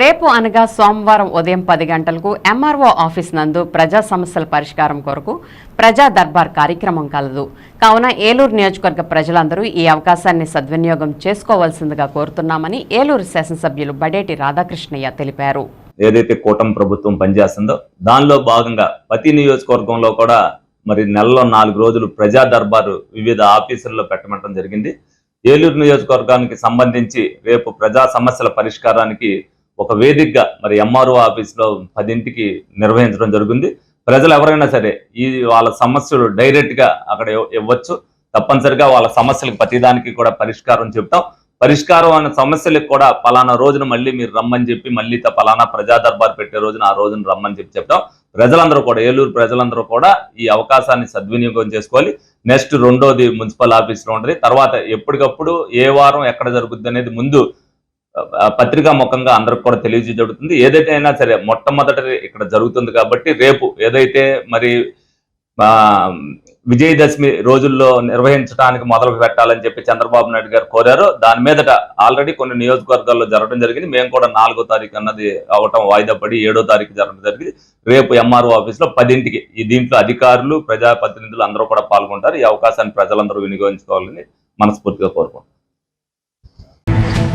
రేపు అనగా సోమవారం ఉదయం పది గంటలకు ఎంఆర్ఓ ఆఫీస్ నందు ప్రజా సమస్యల పరిష్కారం కొరకు ప్రజా దర్బార్ కార్యక్రమం కలదు. కావున ఏలూరు నియోజకవర్గ ప్రజలందరూ ఈ అవకాశాన్ని సద్వినియోగం చేసుకోవాల్సిందిగా కోరుతున్నామని ఏలూరు శాసనసభ్యులు బడేటి రాధాకృష్ణయ్య తెలిపారు. ఏదైతే కూటమి ప్రభుత్వం పనిచేస్తుందో దానిలో భాగంగా ప్రతి నియోజకవర్గంలో కూడా మరి నెలలో నాలుగు రోజులు ప్రజా దర్బారు వివిధ ఆఫీసుల్లో పెట్టమటం జరిగింది. ఏలూరు నియోజకవర్గానికి సంబంధించి రేపు ప్రజా సమస్యల పరిష్కారానికి ఒక వేదికగా మరి ఎంఆర్ఓ ఆఫీస్లో పదింటికి నిర్వహించడం జరిగింది. ప్రజలు ఎవరైనా సరే ఈ వాళ్ళ సమస్యలు డైరెక్ట్గా అక్కడ ఇవ్వచ్చు. తప్పనిసరిగా వాళ్ళ సమస్యలకు ప్రతిదానికి కూడా పరిష్కారం చెప్తాం. పరిష్కారం అనే సమస్యలకు కూడా పలానా రోజున మళ్ళీ మీరు రమ్మని చెప్పి మళ్ళీ పలానా ప్రజా దర్బార్ పెట్టే రోజున ఆ రోజున రమ్మని చెప్పి చెప్తాం. ప్రజలందరూ కూడా ఏలూరు ప్రజలందరూ కూడా ఈ అవకాశాన్ని సద్వినియోగం చేసుకోవాలి. నెక్స్ట్ రెండోది మున్సిపల్ ఆఫీస్లో ఉంటుంది. తర్వాత ఎప్పటికప్పుడు ఏ వారం ఎక్కడ జరుగుద్ది అనేది ముందు పత్రికా ముఖంగా అందరికి కూడా తెలియజేయబడుతుంది ఏదైతే అయినా సరే మొట్టమొదటి ఇక్కడ జరుగుతుంది కాబట్టి రేపు ఏదైతే మరి ఆ, విజయదశమి రోజుల్లో నిర్వహించడానికి మొదలు పెట్టాలని చెప్పి చంద్రబాబు నాయుడు గారు కోరారు. దాని మీదట ఆల్రెడీ కొన్ని నియోజకవర్గాల్లో జరగడం జరిగింది. మేము కూడా నాలుగో తారీఖు అన్నది అవటం వాయిదా పడి ఏడో తారీఖు జరగడం జరిగింది. రేపు ఎంఆర్ఓ ఆఫీస్లో పదింటికి ఈ దీంట్లో అధికారులు ప్రజాప్రతినిధులు అందరూ కూడా పాల్గొంటారు. ఈ అవకాశాన్ని ప్రజలందరూ వినియోగించుకోవాలని మనస్ఫూర్తిగా కోరుకుంటున్నాం.